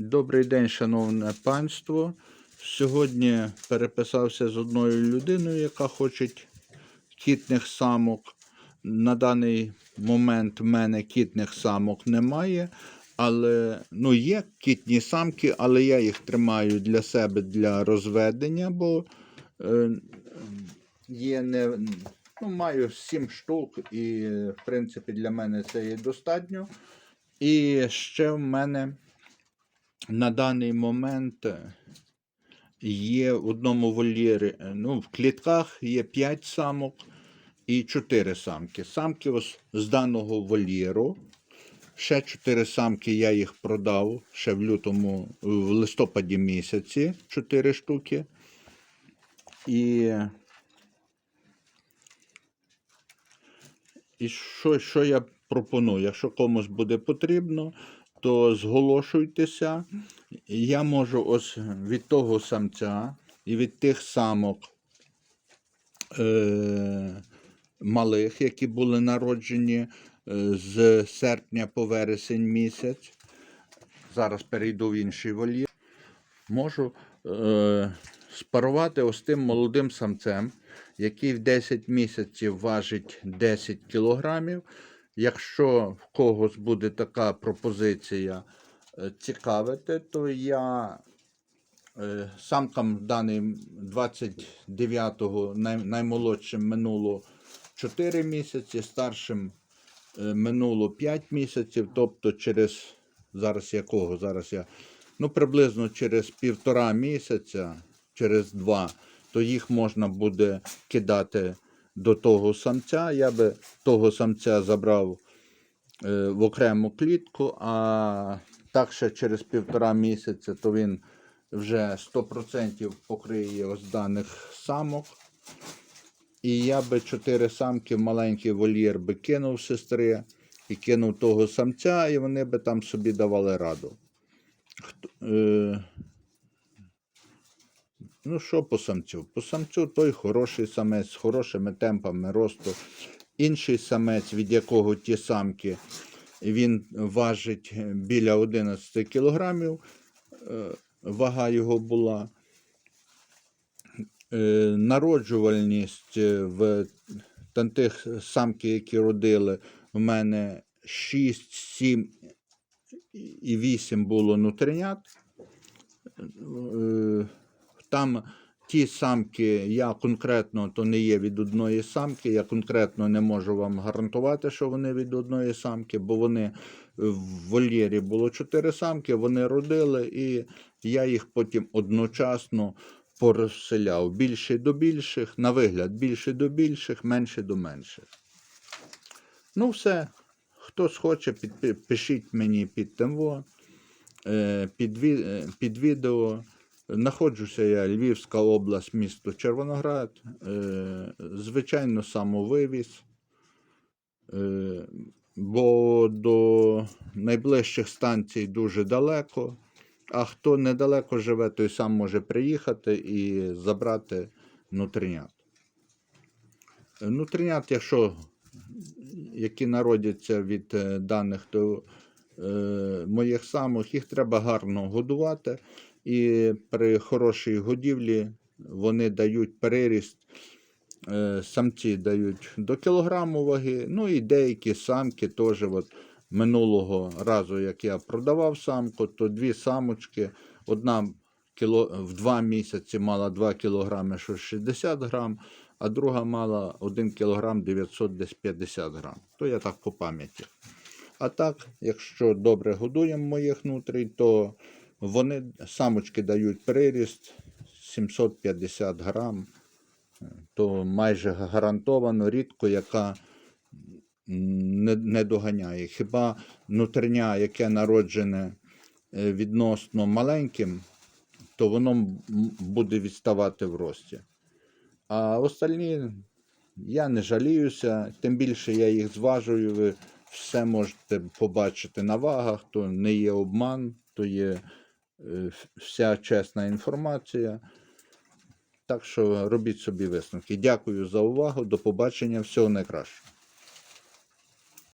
Добрий день, шановне панство. Сьогодні переписався з одною людиною, яка хоче кітних самок. На даний момент в мене кітних самок немає, але ну, є кітні самки, але я їх тримаю для себе для розведення, бо е, є не, ну, маю 7 штук, і в принципі для мене це є достатньо. І ще в мене на даний момент є в одному вольєрі, е, ну, в клітках є 5 самок і 4 самки. Самки ось з даного вольєру. Ще 4 самки я їх продав ще в лютому, в листопаді місяці 4 штуки. І, і що, що я пропоную? Якщо комусь буде потрібно, то зголошуйтеся. Я можу ось від того самця і від тих самок е- малих, які були народжені е, з серпня по вересень місяць. Зараз перейду в інший вольєр. Можу е- спарувати ось тим молодим самцем, який в 10 місяців важить 10 кілограмів. Якщо в когось буде така пропозиція е, цікавити, то я е, самкам даним 29-го наймолодшим минуло 4 місяці, старшим е, минуло 5 місяців, тобто через зараз якого? Зараз я ну приблизно через півтора місяця, через два, то їх можна буде кидати до того самця. Я би того самця забрав е, в окрему клітку, а так ще через півтора місяця, то він вже 100% покриє ось даних самок. І я би чотири самки в маленький вольєр би кинув сестри і кинув того самця, і вони би там собі давали раду. Хто, е, Ну, що по самцю? По самцю той хороший самець з хорошими темпами росту. Інший самець, від якого ті самки, він важить біля 11 кілограмів. е, Вага його була. Е, Народжувальність е, в тих самки, які родили, в мене 6, 7 і 8 було нутринят. Е, Там ті самки, я конкретно, то не є від одної самки, я конкретно не можу вам гарантувати, що вони від одної самки, бо вони в вольєрі було чотири самки, вони родили, і я їх потім одночасно порозселяв більше до більших, на вигляд більше до більших, менше до менших. Ну, все. Хто схоче, підпи- пишіть мені під темво, е, під, е, під відео. Знаходжуся я Львівська область, місто Червоноград. Е, Звичайно, самовивіз. Е, Бо до найближчих станцій дуже далеко. А хто недалеко живе, той сам може приїхати і забрати нутринят. Е, Нутринят, якщо які народяться від е, даних то, е, моїх самих, їх треба гарно годувати. І при хорошій годівлі вони дають переріст. Е, самці дають до кілограму ваги. Ну і деякі самки теж. От минулого разу, як я продавав самку, то дві самочки, одна кіло, в два місяці мала 2 кілограми, що 60 грам, а друга мала 1 кілограм 950 грам. То я так по пам'яті. А так, якщо добре годуємо моїх нутрій, то вони самочки дають приріст 750 грам, то майже гарантовано рідко, яка не, не доганяє. Хіба нутрення, яке народжене е, відносно маленьким, то воно буде відставати в рості. А остальні я не жаліюся, тим більше я їх зважую. Ви все можете побачити на вагах, то не є обман, то є вся чесна інформація. Так що робіть собі висновки. Дякую за увагу. До побачення. Всього найкращого.